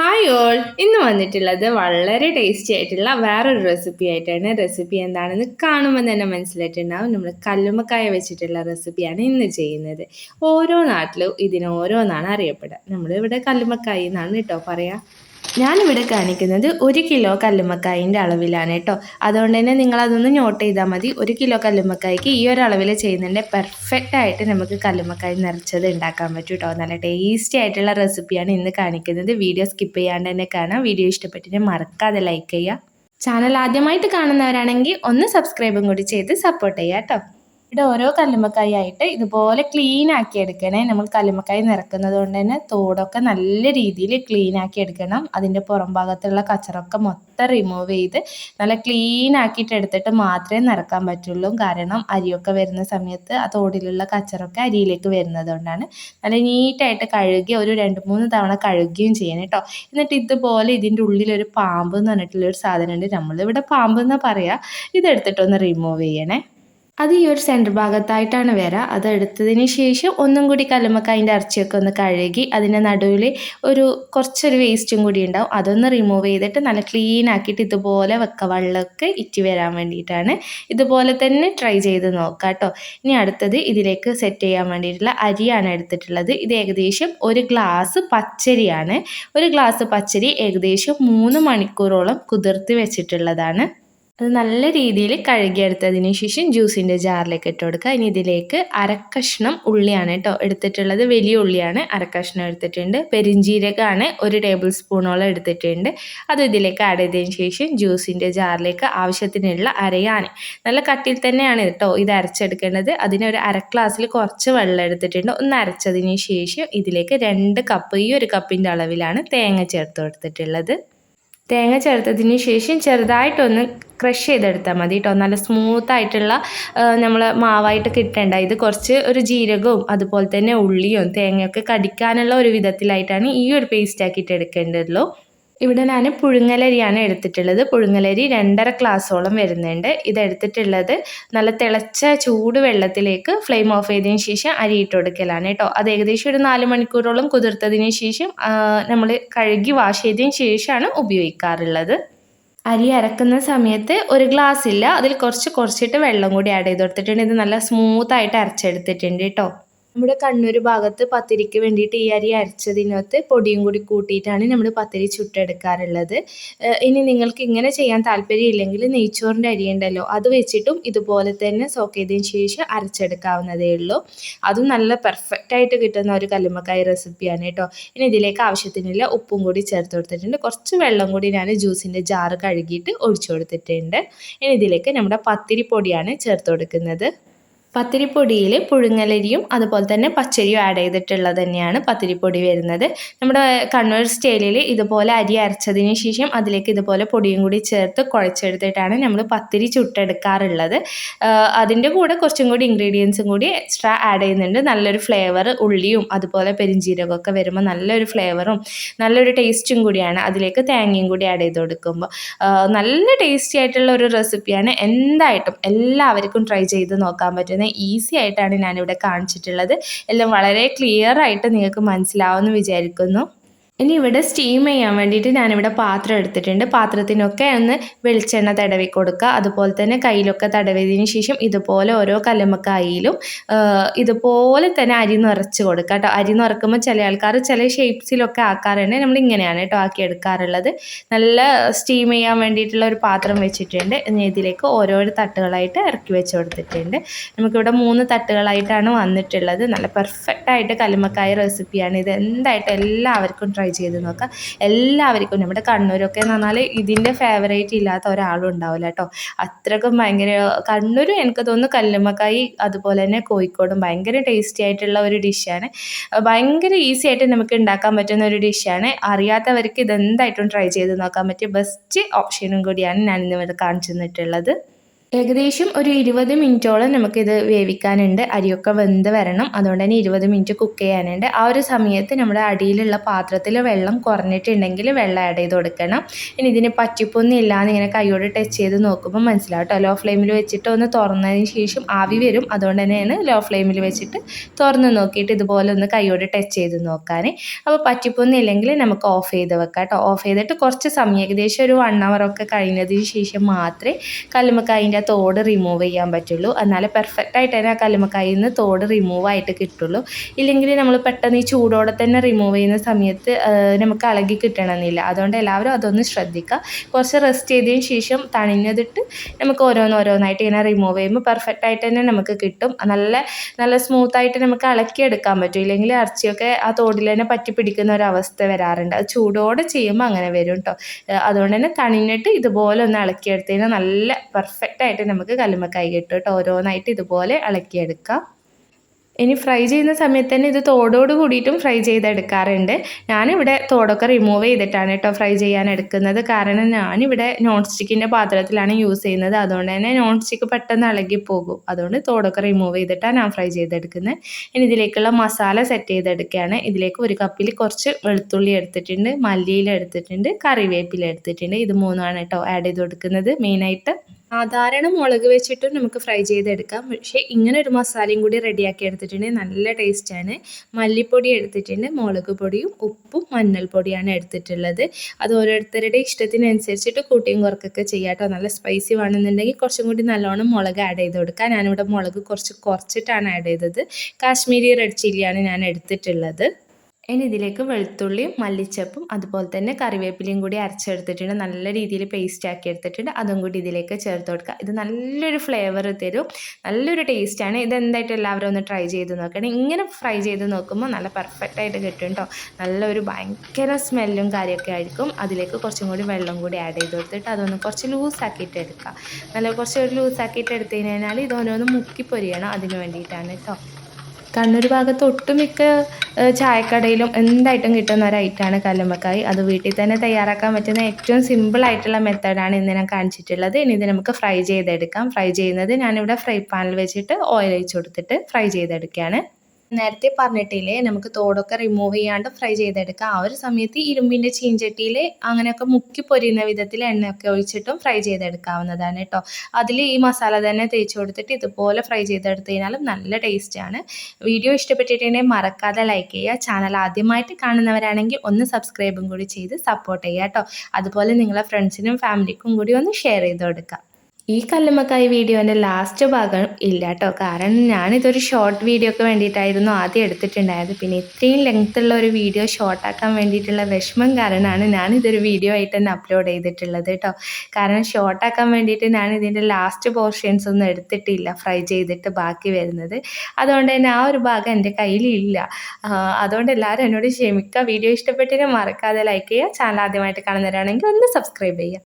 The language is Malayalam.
ഹായ് ഓൾ ഇന്ന് വന്നിട്ടുള്ളത് വളരെ ടേസ്റ്റി ആയിട്ടുള്ള വേറൊരു റെസിപ്പി ആയിട്ടാണ്. റെസിപ്പി എന്താണെന്ന് കാണുമ്പോൾ തന്നെ മനസ്സിലായിട്ടുണ്ടാവും. നമ്മൾ കല്ലുമ്മക്കായ വെച്ചിട്ടുള്ള റെസിപ്പിയാണ് ഇന്ന് ചെയ്യുന്നത്. ഓരോ നാട്ടിലും ഇതിന് ഓരോന്നാണ് അറിയപ്പെടുക. നമ്മളിവിടെ കല്ലുമ്മക്കായ എന്നാണ് കേട്ടോ പറയാം. ഞാനിവിടെ കാണിക്കുന്നത് ഒരു കിലോ കല്ലുമ്മക്കായിന്റെ അളവിലാണ് കേട്ടോ. അതുകൊണ്ട് തന്നെ നിങ്ങളതൊന്ന് നോട്ട് ചെയ്താൽ മതി. ഒരു കിലോ കല്ലുമ്മക്കായ്ക്ക് ഈ ഒരു അളവിൽ ചെയ്യുന്നതിന്റെ പെർഫെക്റ്റ് ആയിട്ട് നമുക്ക് കല്ലുമ്മക്കായി നിറച്ചത് ഉണ്ടാക്കാൻ പറ്റും കേട്ടോ. നല്ല ടേസ്റ്റി ആയിട്ടുള്ള റെസിപ്പിയാണ് ഇന്ന് കാണിക്കുന്നത്. വീഡിയോ സ്കിപ്പ് ചെയ്യാണ്ട് തന്നെ കാണാം. വീഡിയോ ഇഷ്ടപ്പെട്ടിട്ട് മറക്കാതെ ലൈക്ക് ചെയ്യുക. ചാനൽ ആദ്യമായിട്ട് കാണുന്നവരാണെങ്കിൽ ഒന്ന് സബ്സ്ക്രൈബും കൂടി ചെയ്ത് സപ്പോർട്ട് ചെയ്യാം കേട്ടോ. ഇവിടെ ഓരോ കല്ലുമ്മക്കായി ആയിട്ട് ഇതുപോലെ ക്ലീൻ ആക്കി എടുക്കണേ. നമ്മൾ കല്ലുമ്മക്കായി നിറക്കുന്നത് കൊണ്ട് തന്നെ തോടൊക്കെ നല്ല രീതിയിൽ ക്ലീൻ ആക്കി എടുക്കണം. അതിന്റെ പുറം ഭാഗത്തുള്ള കച്ചറൊക്കെ മൊത്തം റിമൂവ് ചെയ്ത് നല്ല ക്ലീൻ ആക്കിയിട്ട് എടുത്തിട്ട് മാത്രമേ നിറക്കാൻ പറ്റുള്ളൂ. കാരണം അരിയൊക്കെ വരുന്ന സമയത്ത് ആ തോടിലുള്ള കച്ചറൊക്കെ അരിയിലേക്ക് വരുന്നത് കൊണ്ടാണ്. നല്ല നീറ്റായിട്ട് കഴുകി ഒരു രണ്ട് മൂന്ന് തവണ കഴുകുകയും ചെയ്യണം കേട്ടോ എന്നിട്ട് ഇതുപോലെ ഇതിന്റെ ഉള്ളിലൊരു പാമ്പ് എന്ന് പറഞ്ഞിട്ടുള്ള ഒരു സാധനമുണ്ട്. നമ്മളിവിടെ പാമ്പ് എന്ന് പറയാ. ഇതെടുത്തിട്ടൊന്ന് റിമൂവ് ചെയ്യണേ. അത് ഈ ഒരു സെന്റർ ഭാഗത്തായിട്ടാണ് വരിക അത് എടുത്തതിന് ശേഷം ഒന്നും കൂടി കല്ലുമ്മക്കായന്റെ ഇറച്ചിയൊക്കെ ഒന്ന് കഴുകി അതിന്റെ നടുവിൽ ഒരു കുറച്ചൊരു വേസ്റ്റും കൂടി ഉണ്ടാവും. അതൊന്ന് റിമൂവ് ചെയ്തിട്ട് നല്ല ക്ലീൻ ആക്കിയിട്ട് ഇതുപോലെ വെക്ക വെള്ളമൊക്കെ ഇറ്റി വരാൻ വേണ്ടിയിട്ടാണ്. ഇതുപോലെ തന്നെ ട്രൈ ചെയ്ത് നോക്കാം കേട്ടോ ഇനി അടുത്തത് ഇതിലേക്ക് സെറ്റ് ചെയ്യാൻ വേണ്ടിയിട്ടുള്ള അരിയാണ് എടുത്തിട്ടുള്ളത്. ഇത് ഏകദേശം ഒരു ഗ്ലാസ് പച്ചരിയാണ്. ഒരു ഗ്ലാസ് പച്ചരി ഏകദേശം മൂന്ന് മണിക്കൂറോളം കുതിർത്ത് വെച്ചിട്ടുള്ളതാണ്. അത് നല്ല രീതിയിൽ കഴുകിയെടുത്തതിന് ശേഷം ജ്യൂസിന്റെ ജാറിലേക്ക് ഇട്ട് കൊടുക്കുക. ഇനി ഇതിലേക്ക് അരക്കഷ്ണം ഉള്ളിയാണ് കേട്ടോ എടുത്തിട്ടുള്ളത്. വലിയ ഉള്ളിയാണ് അരക്കഷ്ണം എടുത്തിട്ടുണ്ട്. പെരിഞ്ചീരകമാണ് ഒരു ടേബിൾ സ്പൂണോളം എടുത്തിട്ടുണ്ട്. അത് ഇതിലേക്ക് ആഡ് ചെയ്തതിന് ശേഷം ജ്യൂസിന്റെ ജാറിലേക്ക് ആവശ്യത്തിനുള്ള അരയാണ്. നല്ല കട്ടിയിൽ തന്നെയാണ് കേട്ടോ ഇത് അരച്ചെടുക്കേണ്ടത്. അതിന് ഒരു അര ഗ്ലാസ്സിൽ കുറച്ച് വെള്ളം എടുത്തിട്ടുണ്ട്. ഒന്ന് അരച്ചതിന് ശേഷം ഇതിലേക്ക് രണ്ട് കപ്പ് ഈ ഒരു കപ്പിന്റെ അളവിലാണ് തേങ്ങ ചേർത്ത് കൊടുത്തിട്ടുള്ളത്. തേങ്ങ ചേർത്തതിന് ശേഷം ചെറുതായിട്ടൊന്ന് ക്രഷ് ചെയ്തെടുത്താൽ മതി കേട്ടോ നല്ല സ്മൂത്തായിട്ടുള്ള നമ്മൾ മാവായിട്ട് കിട്ടേണ്ട. ഇത് കുറച്ച് ഒരു ജീരകവും അതുപോലെ തന്നെ ഉള്ളിയും തേങ്ങയൊക്കെ കടിക്കാനുള്ള ഒരു വിധത്തിലായിട്ടാണ് ഈ ഒരു പേസ്റ്റ് ആക്കിയിട്ട് എടുക്കേണ്ടതുള്ളൂ ഇവിടെ ഞാൻ പുഴുങ്ങലരിയാണ് എടുത്തിട്ടുള്ളത്. പുഴുങ്ങലരി രണ്ടര ഗ്ലാസ്സോളം വരുന്നുണ്ട്. ഇതെടുത്തിട്ടുള്ളത് നല്ല തിളച്ച ചൂട് വെള്ളത്തിലേക്ക് ഫ്ലെയിം ഓഫ് ചെയ്തതിന് ശേഷം അരി ഇട്ട് കൊടുക്കലാണ് കേട്ടോ. അത് ഏകദേശം ഒരു നാല് മണിക്കൂറോളം കുതിർത്തതിന് ശേഷം നമ്മൾ കഴുകി വാഷ് ചെയ്തതിന് ശേഷമാണ് ഉപയോഗിക്കാറുള്ളത്. അരി അരക്കുന്ന സമയത്ത് ഒരു ഗ്ലാസ് ഇല്ല അതിൽ കുറച്ച് കുറച്ചിട്ട് വെള്ളം കൂടി ആഡ് ചെയ്ത് കൊടുത്തിട്ടുണ്ട്. ഇത് നല്ല സ്മൂത്തായിട്ട് അരച്ചെടുത്തിട്ടുണ്ട് കേട്ടോ. നമ്മുടെ കണ്ണൂർ ഭാഗത്ത് പത്തിരിക്ക് വേണ്ടിയിട്ട് ഈ അരി അരച്ചതിനകത്ത് പൊടിയും കൂടി കൂട്ടിയിട്ടാണ് നമ്മൾ പത്തിരി ചുട്ടെടുക്കാറുള്ളത്. ഇനി നിങ്ങൾക്ക് ഇങ്ങനെ ചെയ്യാൻ താല്പര്യമില്ലെങ്കിൽ നെയ്ച്ചോറിന്റെ അരി ഉണ്ടല്ലോ അത് വെച്ചിട്ടും ഇതുപോലെ തന്നെ സോക്ക് ചെയ്തതിന് ശേഷം അരച്ചെടുക്കാവുന്നതേ ഉള്ളൂ. അതും നല്ല പെർഫെക്റ്റ് ആയിട്ട് കിട്ടുന്ന ഒരു കല്ലുമ്മക്കായ റെസിപ്പിയാണ് കേട്ടോ. ഇനി ഇതിലേക്ക് ആവശ്യത്തിനുള്ള ഉപ്പും കൂടി ചേർത്ത് കൊടുത്തിട്ടുണ്ട്. കുറച്ച് വെള്ളം കൂടി ഞാൻ ജ്യൂസിന്റെ ജാറ് കഴുകിയിട്ട് ഒഴിച്ചു കൊടുത്തിട്ടുണ്ട്. ഇനി ഇതിലേക്ക് നമ്മുടെ പത്തിരി പൊടിയാണ് ചേർത്ത് കൊടുക്കുന്നത്. പത്തിരിപ്പൊടിയിൽ പുഴുങ്ങലരിയും അതുപോലെ തന്നെ പച്ചരിയും ആഡ് ചെയ്തിട്ടുള്ളത് തന്നെയാണ് പത്തിരിപ്പൊടി വരുന്നത്. നമ്മുടെ കണ്ണൂർ സ്റ്റൈലിൽ ഇതുപോലെ അരി അരച്ചതിന് ശേഷം അതിലേക്ക് ഇതുപോലെ പൊടിയും കൂടി ചേർത്ത് കുഴച്ചെടുത്തിട്ടാണ് നമ്മൾ പത്തിരി ചുട്ടെടുക്കാറുള്ളത്. അതിന്റെ കൂടെ കുറച്ചും കൂടി ഇൻഗ്രീഡിയൻസും കൂടി എക്സ്ട്രാ ആഡ് ചെയ്യുന്നുണ്ട്. നല്ലൊരു ഫ്ലേവർ ഉള്ളിയും അതുപോലെ പെരിഞ്ചീരകമൊക്കെ വരുമ്പോൾ നല്ലൊരു ഫ്ലേവറും നല്ലൊരു ടേസ്റ്റും കൂടിയാണ് അതിലേക്ക് തേങ്ങയും കൂടി ആഡ് ചെയ്ത് കൊടുക്കുമ്പോൾ നല്ല ടേസ്റ്റി ആയിട്ടുള്ള ഒരു റെസിപ്പിയാണ് എന്തായിട്ടും എല്ലാവർക്കും ട്രൈ ചെയ്ത് നോക്കാൻ പറ്റും. ചെയ്യുന്നത് ഈസി ആയിട്ടാണ് ഞാനിവിടെ കാണിച്ചിട്ടുള്ളത്. എല്ലാം വളരെ ക്ലിയർ ആയിട്ട് നിങ്ങൾക്ക് മനസ്സിലാവുമെന്ന് വിചാരിക്കുന്നു. ഇനി ഇവിടെ സ്റ്റീം ചെയ്യാൻ വേണ്ടിയിട്ട് ഞാനിവിടെ പാത്രം എടുത്തിട്ടുണ്ട്. പാത്രത്തിനൊക്കെ ഒന്ന് വെളിച്ചെണ്ണ തടവി കൊടുക്കുക. അതുപോലെ തന്നെ കയ്യിലൊക്കെ തടവിയതിന് ശേഷം ഇതുപോലെ ഓരോ കലമക്കായിലും ഇതുപോലെ തന്നെ അരി നിറച്ച് കൊടുക്കുക കേട്ടോ. അരി നിറക്കുമ്പോൾ ചില ആൾക്കാർ ചില ഷേപ്സിലൊക്കെ ആക്കാറുണ്ട്. നമ്മൾ ഇങ്ങനെയാണ് കേട്ടോ ആക്കി എടുക്കാറുള്ളത്. നല്ല സ്റ്റീം ചെയ്യാൻ വേണ്ടിയിട്ടുള്ള ഒരു പാത്രം വെച്ചിട്ടുണ്ട്. ഇതിലേക്ക് ഓരോരോ തട്ടുകളായിട്ട് ഇറക്കി വെച്ച് കൊടുത്തിട്ടുണ്ട്. നമുക്കിവിടെ മൂന്ന് തട്ടുകളായിട്ടാണ് വന്നിട്ടുള്ളത്. നല്ല പെർഫെക്റ്റ് ആയിട്ട് കല്ലുമ്മക്കായ റെസിപ്പിയാണ് ഇത് എന്തായിട്ട് എല്ലാവർക്കും ട്രൈ ചെയ്ത് നോക്കാം. എല്ലാവർക്കും നമ്മുടെ കണ്ണൂരൊക്കെ എന്ന് പറഞ്ഞാൽ ഇതിന്റെ ഫേവറേറ്റ് ഇല്ലാത്ത ഒരാളും ഉണ്ടാവില്ല കേട്ടോ. അത്രക്കും ഭയങ്കര കണ്ണൂരും എനിക്ക് തോന്നുന്നു കല്ലുമ്മക്കായി അതുപോലെ തന്നെ കോഴിക്കോടും ഭയങ്കര ടേസ്റ്റി ആയിട്ടുള്ള ഒരു ഡിഷാണ് ഭയങ്കര ഈസി ആയിട്ട് നമുക്ക് ഉണ്ടാക്കാൻ പറ്റുന്ന ഒരു ഡിഷാണ് അറിയാത്തവർക്ക് ഇതെന്തായിട്ടും ട്രൈ ചെയ്ത് നോക്കാൻ പറ്റിയ ബെസ്റ്റ് ഓപ്ഷനും കൂടിയാണ് ഞാൻ ഇന്നിവിടെ കാണിച്ചു തന്നിട്ടുള്ളത്. ഏകദേശം ഒരു ഇരുപത് മിനിറ്റോളം നമുക്കിത് വേവിക്കാനുണ്ട്. അരിയൊക്കെ വെന്ത് വരണം. അതുകൊണ്ട് തന്നെ ഇരുപത് മിനിറ്റ് കുക്ക് ചെയ്യാനുണ്ട്. ആ ഒരു സമയത്ത് നമ്മുടെ അടിയിലുള്ള പാത്രത്തിൽ വെള്ളം കുറഞ്ഞിട്ടുണ്ടെങ്കിൽ വെള്ളം ആഡ് ചെയ്ത് കൊടുക്കണം. ഇനി ഇതിന് പറ്റിപ്പൊന്നും ഇല്ലാന്ന് ഇങ്ങനെ കൈയോട് ടച്ച് ചെയ്ത് നോക്കുമ്പോൾ മനസ്സിലാവും കേട്ടോ ലോ ഫ്ലെയിമിൽ വെച്ചിട്ട് ഒന്ന് തുറന്നതിന് ശേഷം ആവി വരും. അതുകൊണ്ട് തന്നെയാണ് ലോ ഫ്ലെയിമിൽ വെച്ചിട്ട് തുറന്ന് നോക്കിയിട്ട് ഇതുപോലെ ഒന്ന് കൈയോട് ടച്ച് ചെയ്ത് നോക്കാൻ. അപ്പോൾ പറ്റിപ്പൊന്നും ഇല്ലെങ്കിൽ നമുക്ക് ഓഫ് ചെയ്ത് വെക്കാം കേട്ടോ ഓഫ് ചെയ്തിട്ട് കുറച്ച് സമയം ഏകദേശം ഒരു വൺ അവർ ഒക്കെ കഴിഞ്ഞതിന് ശേഷം മാത്രമേ കല്ലുമ്മക്കായിന്റെ ആ തോട് റിമൂവ് ചെയ്യാൻ പറ്റുള്ളൂ. എന്നാലേ പെർഫെക്റ്റ് ആയിട്ട് തന്നെ ആ കല്ലുമ്മക്കായിൽ നിന്ന് തോട് റിമൂവ് ആയിട്ട് കിട്ടുള്ളൂ. ഇല്ലെങ്കിൽ നമ്മൾ പെട്ടെന്ന് ഈ ചൂടോടെ തന്നെ റിമൂവ് ചെയ്യുന്ന സമയത്ത് നമുക്ക് ഇളകി കിട്ടണമെന്നില്ല. അതുകൊണ്ട് എല്ലാവരും അതൊന്ന് ശ്രദ്ധിക്കുക കുറച്ച് റെസ്റ്റ് ചെയ്തതിന് ശേഷം തണിഞ്ഞതിട്ട് നമുക്ക് ഓരോന്നോരോന്നായിട്ട് ഇങ്ങനെ റിമൂവ് ചെയ്യുമ്പോൾ പെർഫെക്റ്റ് ആയിട്ട് തന്നെ നമുക്ക് കിട്ടും. നല്ല നല്ല സ്മൂത്തായിട്ട് നമുക്ക് ഇളക്കിയെടുക്കാൻ പറ്റും. ഇല്ലെങ്കിൽ ഇറച്ചിയൊക്കെ ആ തോടിൽ തന്നെ പറ്റി പിടിക്കുന്ന ഒരു അവസ്ഥ വരാറുണ്ട്. അത് ചൂടോടെ ചെയ്യുമ്പോൾ അങ്ങനെ വരും കേട്ടോ അതുകൊണ്ട് തന്നെ തണിഞ്ഞിട്ട് ഇതുപോലെ ഒന്ന് ഇളക്കിയെടുത്ത് കഴിഞ്ഞാൽ നല്ല പെർഫെക്റ്റ് ആയിട്ട് നമുക്ക് കല്ലുമ്മക്കായി കിട്ടും കേട്ടോ. ഓരോന്നായിട്ട് ഇതുപോലെ ഇളക്കിയെടുക്കാം. ഇനി ഫ്രൈ ചെയ്യുന്ന സമയത്ത് തന്നെ ഇത് തോടോട് കൂടിയിട്ടും ഫ്രൈ ചെയ്തെടുക്കാറുണ്ട്. ഞാനിവിടെ തോടൊക്കെ റിമൂവ് ചെയ്തിട്ടാണ് കേട്ടോ ഫ്രൈ ചെയ്യാൻ എടുക്കുന്നത്. കാരണം ഞാനിവിടെ നോൺ സ്റ്റിക്കിന്റെ പാത്രത്തിലാണ് യൂസ് ചെയ്യുന്നത്. അതുകൊണ്ട് തന്നെ നോൺ സ്റ്റിക്ക് പെട്ടെന്ന് ഇളകി പോകും അതുകൊണ്ട് തോടൊക്കെ റിമൂവ് ചെയ്തിട്ടാണ് ഞാൻ ഫ്രൈ ചെയ്തെടുക്കുന്നത്. ഇനി ഇതിലേക്കുള്ള മസാല സെറ്റ് ചെയ്തെടുക്കുകയാണ്. ഇതിലേക്ക് ഒരു കപ്പിൽ കുറച്ച് വെളുത്തുള്ളി എടുത്തിട്ടുണ്ട് മല്ലിയില എടുത്തിട്ടുണ്ട് കറിവേപ്പില എടുത്തിട്ടുണ്ട്. ഇത് മൂന്നാണ് കേട്ടോ ആഡ് ചെയ്ത് കൊടുക്കുന്നത് മെയിനായിട്ട് സാധാരണ മുളക് വെച്ചിട്ടും നമുക്ക് ഫ്രൈ ചെയ്തെടുക്കാം. പക്ഷേ ഇങ്ങനെ ഒരു മസാലയും കൂടി റെഡിയാക്കി എടുത്തിട്ടുണ്ടെങ്കിൽ നല്ല ടേസ്റ്റാണ്. മല്ലിപ്പൊടി എടുത്തിട്ടുണ്ട് മുളക് പൊടിയും ഉപ്പും മഞ്ഞൾപ്പൊടിയാണ് എടുത്തിട്ടുള്ളത്. അത് ഓരോരുത്തരുടെ ഇഷ്ടത്തിനനുസരിച്ചിട്ട് കൂട്ടിയും കുറക്കൊക്കെ ചെയ്യാം കേട്ടോ നല്ല സ്പൈസി വേണമെന്നുണ്ടെങ്കിൽ കുറച്ചും കൂടി നല്ലോണം മുളക് ആഡ് ചെയ്ത് കൊടുക്കാം. ഞാനിവിടെ മുളക് കുറച്ച് കുറച്ചിട്ടാണ് ആഡ് ചെയ്തത്. കാശ്മീരി റെഡ് ചില്ലിയാണ് ഞാൻ എടുത്തിട്ടുള്ളത്. ഇനി ഇതിലേക്ക് വെളുത്തുള്ളിയും മല്ലിച്ചപ്പും അതുപോലെ തന്നെ കറിവേപ്പിലയും കൂടി അരച്ചെടുത്തിട്ടുണ്ട്. നല്ല രീതിയിൽ പേസ്റ്റ് ആക്കി എടുത്തിട്ടുണ്ട്. അതും കൂടി ഇതിലേക്ക് ചേർത്ത് കൊടുക്കുക. ഇത് നല്ലൊരു ഫ്ലേവർ തരും. നല്ലൊരു ടേസ്റ്റാണ് ഇത് എന്തായിട്ട് എല്ലാവരും ഒന്ന് ട്രൈ ചെയ്ത് നോക്കണേ. ഇങ്ങനെ ഫ്രൈ ചെയ്ത് നോക്കുമ്പോൾ നല്ല പെർഫെക്റ്റ് ആയിട്ട് കിട്ടും കേട്ടോ നല്ലൊരു ഭയങ്കര സ്മെല്ലും കാര്യമൊക്കെ ആയിരിക്കും. അതിലേക്ക് കുറച്ചും കൂടി വെള്ളം കൂടി ആഡ് ചെയ്ത് കൊടുത്തിട്ട് അതൊന്ന് കുറച്ച് ലൂസാക്കിയിട്ട് എടുക്കുക. നല്ല കുറച്ച് ലൂസാക്കിയിട്ട് എടുത്തു കഴിഞ്ഞാൽ ഇതൊന്നൊന്ന് മുക്കി പൊരിയണം അതിന് വേണ്ടിയിട്ടാണ് കേട്ടോ കണ്ണൂർ ഭാഗത്ത് ഒട്ടുമിക്ക ചായക്കടയിലും എന്തായിട്ടും കിട്ടുന്ന ഒരു ഐറ്റമാണ് കല്ലുമ്മക്കായി. അത് വീട്ടിൽ തന്നെ തയ്യാറാക്കാൻ പറ്റുന്ന ഏറ്റവും സിമ്പിൾ ആയിട്ടുള്ള മെത്തേഡാണ് ഇന്ന് ഞാൻ കാണിച്ചിട്ടുള്ളത്. ഇനി ഇത് നമുക്ക് ഫ്രൈ ചെയ്തെടുക്കാം. ഫ്രൈ ചെയ്യുന്നത് ഞാനിവിടെ ഫ്രൈ പാനിൽ വെച്ചിട്ട് ഓയിൽ ഒഴിച്ച് കൊടുത്തിട്ട് ഫ്രൈ ചെയ്തെടുക്കുകയാണ്. നേരത്തെ പറഞ്ഞിട്ടില്ലേ നമുക്ക് തോടൊക്കെ റിമൂവ് ചെയ്യാണ്ട് ഫ്രൈ ചെയ്തെടുക്കാം. ആ ഒരു സമയത്ത് ഇരുമ്പിന്റെ ചീഞ്ചട്ടിയിൽ അങ്ങനെയൊക്കെ മുക്കി പൊരിയുന്ന വിധത്തിൽ എണ്ണയൊക്കെ ഒഴിച്ചിട്ടും ഫ്രൈ ചെയ്തെടുക്കാവുന്നതാണ് കേട്ടോ അതിൽ ഈ മസാല തന്നെ തേച്ച് കൊടുത്തിട്ട് ഇതുപോലെ ഫ്രൈ ചെയ്തെടുത്ത് കഴിഞ്ഞാലും നല്ല ടേസ്റ്റാണ് വീഡിയോ ഇഷ്ടപ്പെട്ടിട്ടുണ്ടെങ്കിൽ മറക്കാതെ ലൈക്ക് ചെയ്യുക. ചാനൽ ആദ്യമായിട്ട് കാണുന്നവരാണെങ്കിൽ ഒന്ന് സബ്സ്ക്രൈബും കൂടി ചെയ്ത് സപ്പോർട്ട് ചെയ്യുക കേട്ടോ അതുപോലെ നിങ്ങളെ ഫ്രണ്ട്സിനും ഫാമിലിക്കും കൂടി ഒന്ന് ഷെയർ ചെയ്ത് കൊടുക്കുക. ഈ കല്ലുമ്മക്കായി വീഡിയോന്റെ ലാസ്റ്റ് ഭാഗം ഇല്ല കേട്ടോ കാരണം ഞാനിതൊരു ഷോർട്ട് വീഡിയോക്ക് വേണ്ടിയിട്ടായിരുന്നു ആദ്യം എടുത്തിട്ടുണ്ടായത്. പിന്നെ ഇത്രയും ലെങ്ത്തുള്ള ഒരു വീഡിയോ ഷോർട്ടാക്കാൻ വേണ്ടിയിട്ടുള്ള വിഷമം കാരണമാണ് ഞാനിതൊരു വീഡിയോ ആയിട്ട് തന്നെ അപ്ലോഡ് ചെയ്തിട്ടുള്ളത് കേട്ടോ. കാരണം ഷോർട്ടാക്കാൻ വേണ്ടിയിട്ട് ഞാൻ ഇതിന്റെ ലാസ്റ്റ് പോർഷൻസ് ഒന്നും എടുത്തിട്ടില്ല. ഫ്രൈ ചെയ്തിട്ട് ബാക്കി വരുന്നത്. അതുകൊണ്ട് തന്നെ ആ ഒരു ഭാഗം എന്റെ കയ്യിലില്ല. അതുകൊണ്ട് എല്ലാവരും എന്നോട് ക്ഷമിക്കുക. വീഡിയോ ഇഷ്ടപ്പെട്ടിട്ട് മറക്കാതെ ലൈക്ക് ചെയ്യുക. ചാനൽ ആദ്യമായിട്ട് കാണുന്നവരാണെങ്കിൽ ഒന്ന് സബ്സ്ക്രൈബ് ചെയ്യുക.